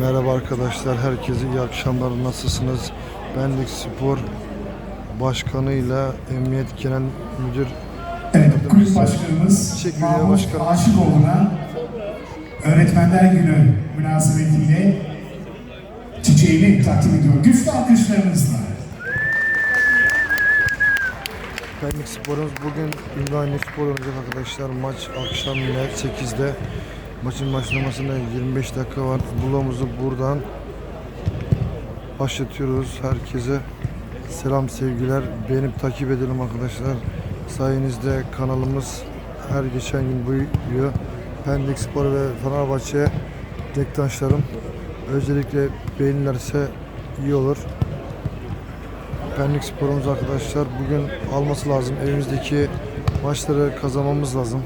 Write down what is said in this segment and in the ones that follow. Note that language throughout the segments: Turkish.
Merhaba arkadaşlar, herkese iyi akşamlar. Nasılsınız? Benlik Spor Başkanıyla Emniyet Genel Müdür Evet, kulüp başkanımız Teşekkür Mahmut başkanım. Aşıkoğlu'na Öğretmenler Günü münasebetiyle çiçeğini takdim ediyor. Güçlü alkışlarınızla. Benlik Spor'umuz bugün Ümraniye Spor oynayacak arkadaşlar. Maç akşam yine 8'de. Maçın başlamasına 25 dakika var. Bulomuzu buradan başlatıyoruz. Herkese selam sevgiler. Beğenip takip edelim arkadaşlar. Sayenizde kanalımız her geçen gün büyüyor. Pendik Spor ve Fenerbahçe dektaşlarım özellikle beğenirlerse iyi olur. Pendik sporumuz arkadaşlar bugün alması lazım. Evimizdeki maçları kazanmamız lazım.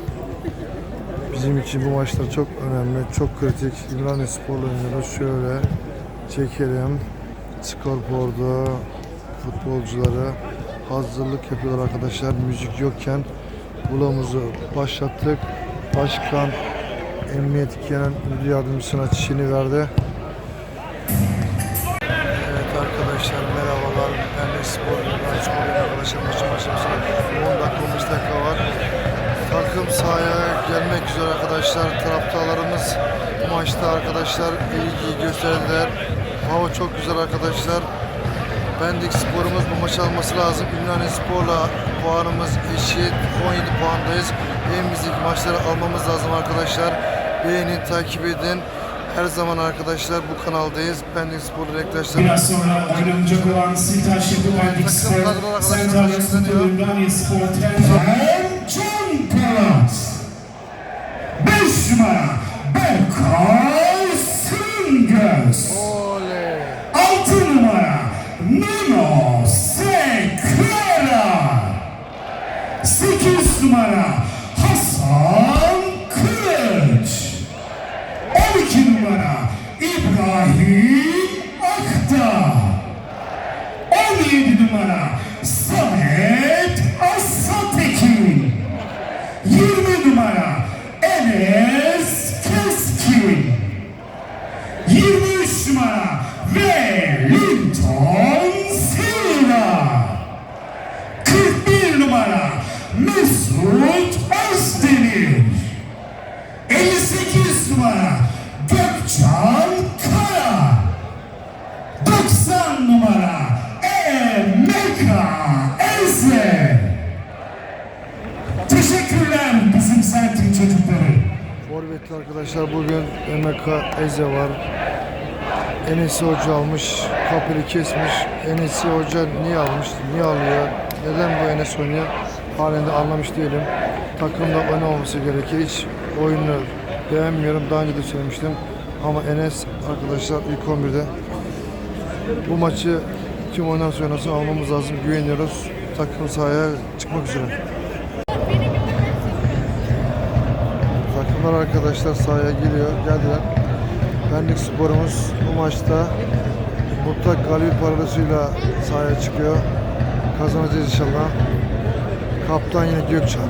Bizim için bu maçlar çok önemli, çok kritik. İmraniye Spor'la. Şöyle çekelim. Skorboard'u, futbolcuları hazırlık yapıyorlar arkadaşlar. Müzik yokken bulomuzu başlattık. Başkan Emniyet Genel Müdür Yardımcısına çişini verdi. Evet arkadaşlar merhabalar. Ben de spor, ben spor arkadaşlar maçın başlamasına 10 dakika 15 dakika var. Takım sahaya gelmek üzere arkadaşlar. Taraftarlarımız bu maçta arkadaşlar ilgi gösterdiler. Hava çok güzel arkadaşlar. Bendik sporumuz bu maçı alması lazım. Ümraniye Spor'la puanımız eşit. 17 puandayız. Evimizdeki maçları almamız lazım arkadaşlar. Beğenin, takip edin. Her zaman arkadaşlar bu kanaldayız. Pendik Spor reklamları. Biraz sonra oynanacak olan Siltaş Yapı Pendik Spor, Sentalya Spor, Ümraniye Spor, Tenfer, Polat. 5 numara Berkay Süngöz. 6 numara Nuno Sekera 8 numara Hasan Kılıç 12 numara İbrahim Akta 17 numara Eze var. Enes'i Hoca almış. Kapıyı kesmiş. Enes'i Hoca niye almış? Niye alıyor? Neden bu Enes oynuyor? Halen de anlamış değilim. Takımda oynamaması gerekir. Hiç oyunu beğenmiyorum. Daha önce de söylemiştim. Ama Enes arkadaşlar ilk 11'de bu maçı kim oynarsa oynasın almamız lazım. Güveniyoruz. Takım sahaya çıkmak üzere. Takımlar arkadaşlar sahaya giriyor. Geldiler. Benlik sporumuz bu maçta mutlak galibiyet parolasıyla sahaya çıkıyor. Kazanacağız inşallah. Kaptan yine Gökçen,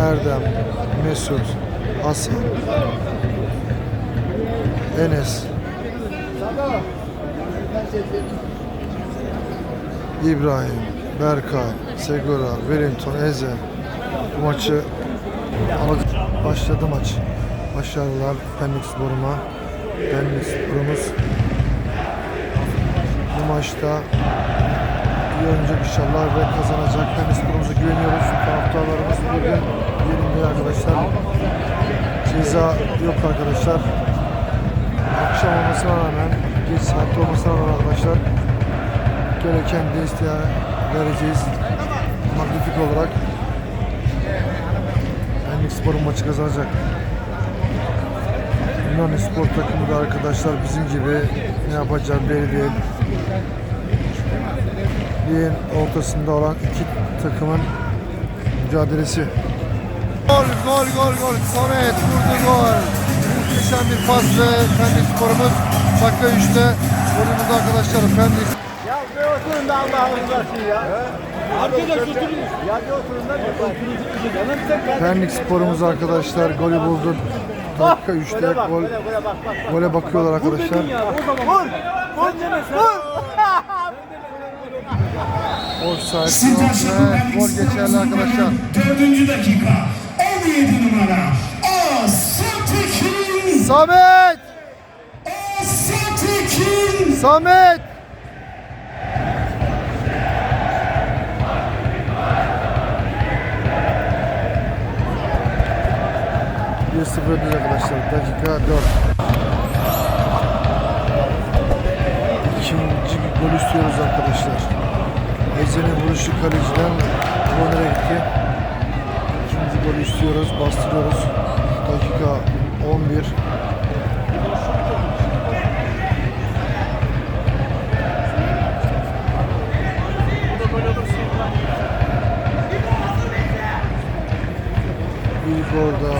Erdem, Mesut, Hasan, Enes, İbrahim, Berkay, Segura, Wellington, Eze bu maçı. Başladı maç. Başarılar Pendik Spor'uma. Pendik Spor'umuz bu maçta iyi oynayacak inşallah ve kazanacak. Pendik Spor'umuza güveniyoruz. Taraftarlarımız bugün yerinde arkadaşlar. Ceza yok arkadaşlar. Akşam olmasına rağmen, geç saatte olmasına rağmen arkadaşlar gereken desteği vereceğiz. Magnifik olarak Pendik Spor'un maçı kazanacak. Yunan Spor takımı da arkadaşlar bizim gibi ne yapacağı belli değil. Ligin ortasında olan iki takımın mücadelesi. Gol, gol, gol, gol. Samet vurdu gol. Muhteşem bir pas ve Pendik Spor'umuz dakika 3'te golümüzü arkadaşlar Pendik Ya bir oturun da Allah'ın rızası ya. Arkadaş oturun. Ya bir oturun da Pendik sporumuz arkadaşlar golü buldu. Dakika 3'te Gole bak, gol. gole, bak, bak, bak. Gole bakıyorlar arkadaşlar. Vur! Vur! Vur! Offside ve gol geçerli arkadaşlar. Dördüncü dakika. 17 numara. Samet! Samet! Bir sıfır öndeyiz arkadaşlar. Dakika 4. İkinci gol istiyoruz arkadaşlar. Eze'nin vuruşu kaleciden kornere gitti. İkinci gol istiyoruz. Bastırıyoruz. Dakika 11. İlk orada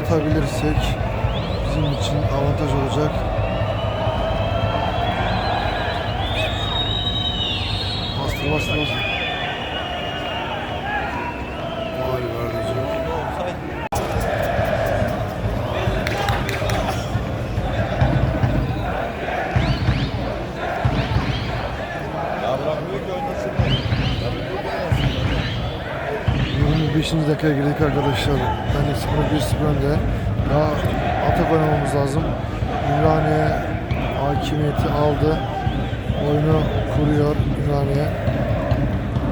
atabilirsek bizim için avantaj olacak. Bastır bastır bastır. Dakikaya girdik arkadaşlar. Ben Spor 1-0 önde. Daha atak oynamamız lazım. Ümraniye hakimiyeti aldı. Oyunu kuruyor Ümraniye.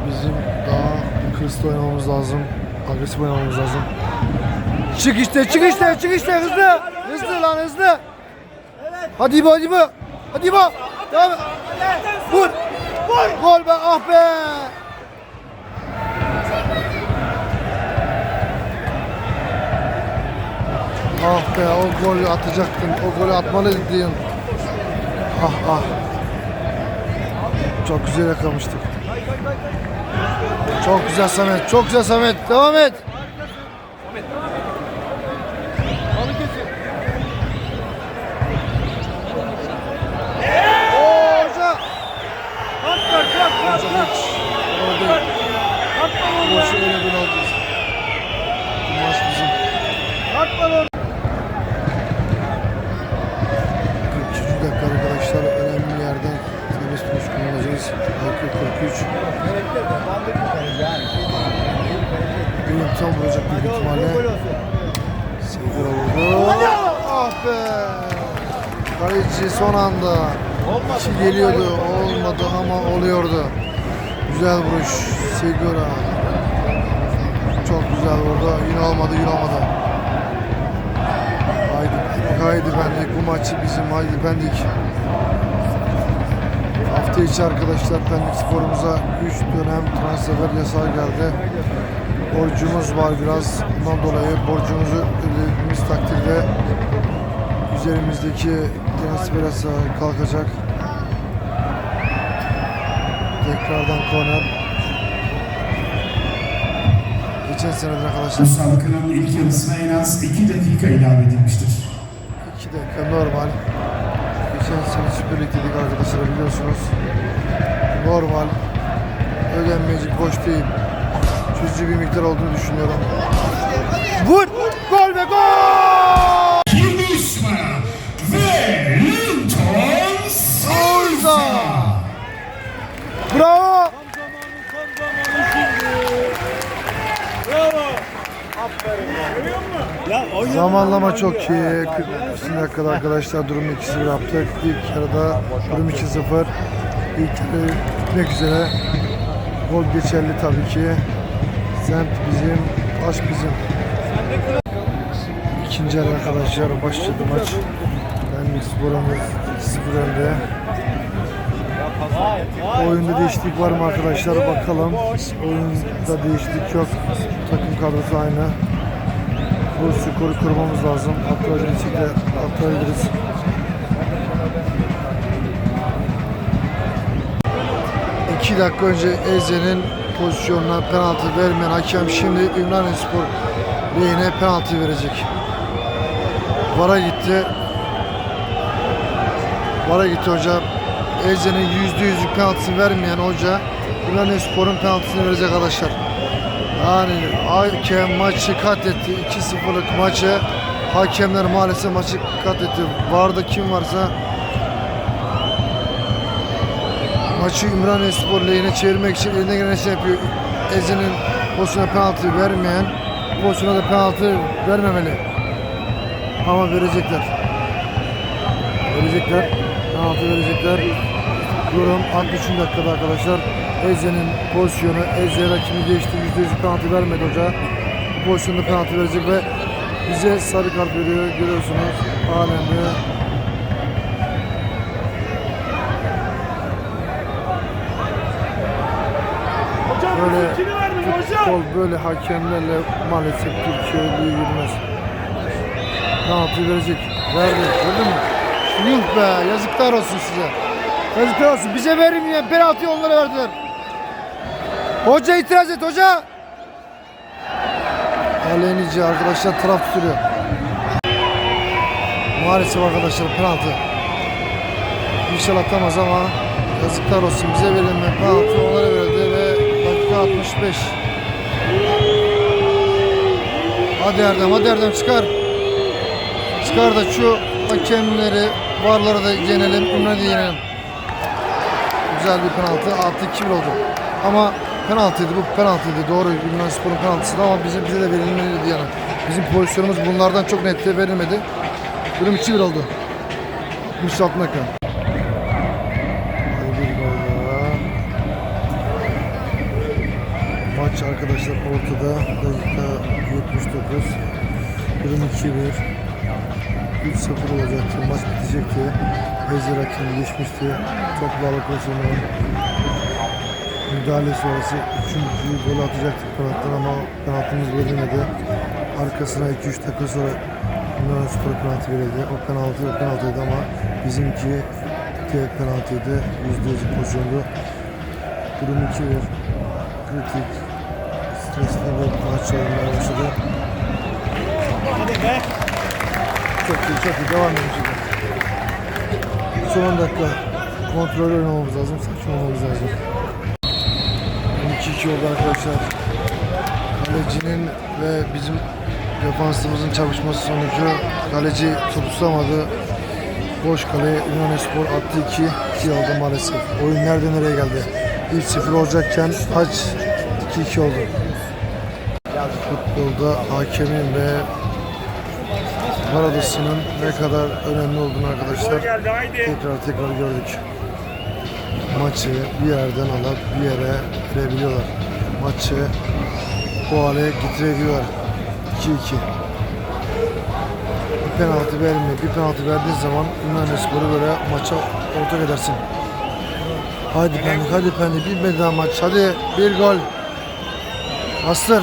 Bizim daha hızlı oynamamız lazım. Agresif oynamamız lazım. Çık işte, çık işte, çık işte hızlı. Hızlı lan hızlı. Hadi İbo, hadi İbo. Hadi İbo. Devam. Vur. Vur. Gol be, ah be. Ah be o golü atacaktın. O golü atmalıydın. Ah ah. Çok güzel yakalamıştık. Çok güzel Samet. Çok güzel Samet. Devam et. Oo, hoca. Hoca hiç. Orada bu maçı öyle bir alacağız. Bu maç bizim. 43 dakika arkadaşlar önemli bir yerden serbest vuruş kullanacağız. Dakika 43. Tam vuracak büyük ihtimalle. Sevgili vurdu. Ah be. Kaleci son anda. İçi geliyordu. Olmadı ama oluyordu. Güzel vuruş. Segura. Çok güzel vurdu. Yine olmadı, yine olmadı. Haydi, haydi bendik. Bu maçı bizim haydi bendik. Hafta içi arkadaşlar Pendik sporumuza 3 dönem transfer yasağı geldi. Borcumuz var biraz. Bundan dolayı borcumuzu ödediğimiz takdirde üzerimizdeki transfer yasağı kalkacak. Tekrardan korner. Geçen seneden arkadaşlar Müsabakanın ilk yarısına en az 2 dakika ilave edilmiştir. 2 dakika normal. Geçen sene Süper Lig dedik arkadaşlar biliyorsunuz. Normal. Ödenmeyecek boş değil. Çözücü bir miktar olduğunu düşünüyorum. Vur! Gol be gol! 23 numara. Wellington Souza! Bravo! Tam zamanı, tam zamanı şimdi. Bravo. Aferin. Görüyor musun? Ya. Zamanlama çok iyi. 40 dakikada arkadaşlar durum 2-0 yaptık. İlk yarıda durum 2-0. İlk yarı bitmek üzere. Gol geçerli tabii ki. Semt bizim, taş bizim. İkinci yarı arkadaşlar başladı maç. Benlik sporumuz 2-0 önde. Oyunda değişiklik var mı arkadaşlar bakalım. Oyunda değişiklik yok. Takım kadrosu aynı. Bu skoru kurmamız lazım. Atlayabilirsek de atlayabiliriz. İki dakika önce Eze'nin pozisyonuna penaltı vermeyen hakem şimdi Ümraniye lehine penaltı verecek. Vara gitti. Vara gitti hoca. Eze'nin yüzde yüzlük penaltısını vermeyen hoca Ümraniye Spor'un penaltısını verecek arkadaşlar. Yani hakem maçı katletti. 2-0'lık maçı Hakemler maalesef maçı katletti. Varda kim varsa maçı Ümraniye Spor lehine çevirmek için elinden gelen şey yapıyor. Eze'nin pozisyona penaltı vermeyen pozisyona da penaltı vermemeli. Ama verecekler. Verecekler. Penaltı verecekler. Durum 63 dakikada arkadaşlar. Eze'nin pozisyonu, Eze rakibi geçti. %100 penaltı vermedi hoca. Bu pozisyonda penaltı verecek ve bize sarı kart veriyor. Görüyorsunuz. Halen Böyle futbol böyle hakemlerle maalesef Türkiye Ligi yürümez. Penaltı verecek. Verdi. Gördün mü? Yuh be yazıklar olsun size. Yazıklar olsun. Bize verilmeyen penaltıyı onlara verdiler. Hoca itiraz et hoca. Aleynici arkadaşlar taraf tutuyor. Maalesef arkadaşlar penaltı. İnşallah atamaz ama yazıklar olsun bize verilen penaltı onlara verildi 65. Hadi Erdem hadi Erdem çıkar. Çıkar da şu hakemleri varları da yenelim, Ümraniye de yenelim. Güzel bir penaltı. Artı 2 oldu. Ama penaltıydı bu penaltıydı. Doğru Ümraniye Spor'un penaltısıydı ama bize, bize de verilmeliydi yani. Bizim pozisyonumuz bunlardan çok nette verilmedi. Durum 2-1 oldu. 66 dakika. Arkadaşlar ortada. Dakika 79. Durum 2-1. 3-0 olacaktı. Maç bitecekti. Eze rakibi geçmişti. Topla alakoşunu. Müdahale sonrası 3. golü atacaktık penaltıdan ama penaltımız verilmedi. Arkasına 2-3 dakika sonra Yunan Spor penaltı verildi. O penaltı o penaltıydı ama bizimki tek penaltıydı. %100 pozisyondu. Durum 2-1. Kritik. Stresli ve maç olmaya başladı. Çok iyi, çok iyi. Devam edin. Son 10 dakika kontrol oynamamız lazım. Saçma olmamız lazım. 2-2 oldu arkadaşlar. Kalecinin ve bizim defansımızın çarpışması sonucu kaleci top tutamadı. Boş kaleye Ünlü attı 2 2 oldu maalesef. Oyun nerede nereye geldi? 3-0 olacakken maç 2-2 oldu. Futbolda hakemin ve var adasının ne kadar önemli olduğunu arkadaşlar tekrar tekrar gördük. Maçı bir yerden alıp bir yere verebiliyorlar. Maçı bu hale getirebiliyorlar. 2-2. Bir penaltı vermiyor. Bir penaltı verdiğin zaman Ümraniye Spor'u böyle maça ortak edersin. Hadi pendik, hadi pendik. Bitmedi daha maç. Hadi bir gol. Bastır.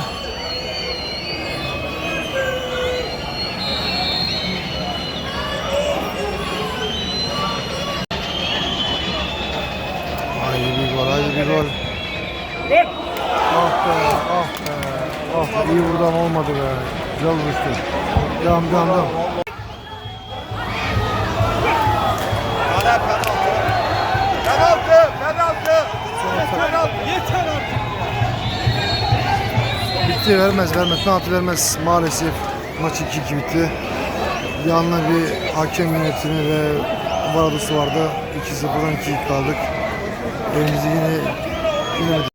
Haydi bir gol, haydi bir gol. Gol. Ah be, ah be. Ah be, iyi ama olmadı be. Güzel vuruştu. Devam, devam, devam. Yeter artık. Bitti, vermez, vermez. Penaltı vermez maalesef. Maç 2-2 bitti. Yanına bir hakem yönetimi ve var adısı vardı. 2-0'dan 2 kaldık. Elimizi yine yine